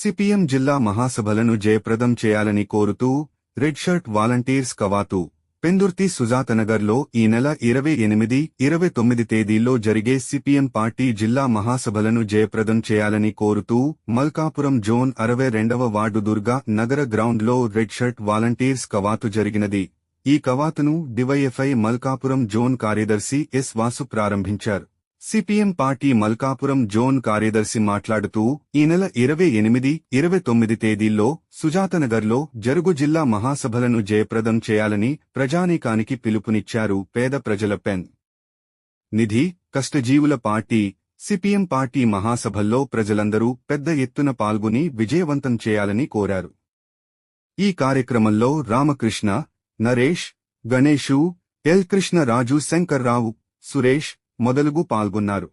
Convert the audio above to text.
CPM జిల్లా మహాసభలను జయప్రదం చేయాలని కోరుతూ రెడ్ షర్ట్ వాలంటీర్స్ కవాతు. పెందుర్తి సుజాతనగర్లో ఈ నెల ఇరవై ఎనిమిది ఇరవై తొమ్మిది తేదీల్లో జరిగే సిపిఎం పార్టీ జిల్లా మహాసభలను జయప్రదం చేయాలని కోరుతూ మల్కాపురం జోన్ అరవై రెండవ వార్డు దుర్గా నగర గ్రౌండ్లో రెడ్ షర్ట్ వాలంటీర్స్ కవాతు జరిగినది. ఈ కవాతును డివైఎఫ్ఐ మల్కాపురం జోన్ కార్యదర్శి ఎస్ వాసు ప్రారంభించారు. సిపిఎం పార్టీ మల్కాపురం జోన్ కార్యదర్శి మాట్లాడుతూ ఈ నెల ఇరవై ఎనిమిది ఇరవై తొమ్మిది తేదీల్లో సుజాతనగర్లో జరుగు జిల్లా మహాసభలను జయప్రదం చేయాలని ప్రజానీకానికి పిలుపునిచ్చారు పేద ప్రజల పెన్. నిధి కష్టజీవుల పార్టీ సిపిఎం పార్టీ మహాసభల్లో ప్రజలందరూ పెద్ద ఎత్తున పాల్గొని విజయవంతం చేయాలని కోరారు. ఈ కార్యక్రమంలో రామకృష్ణ నరేష్ గణేషు ఎల్ కృష్ణరాజు శంకర్రావు సురేష్ మొదలుగు పాల్గొన్నారు.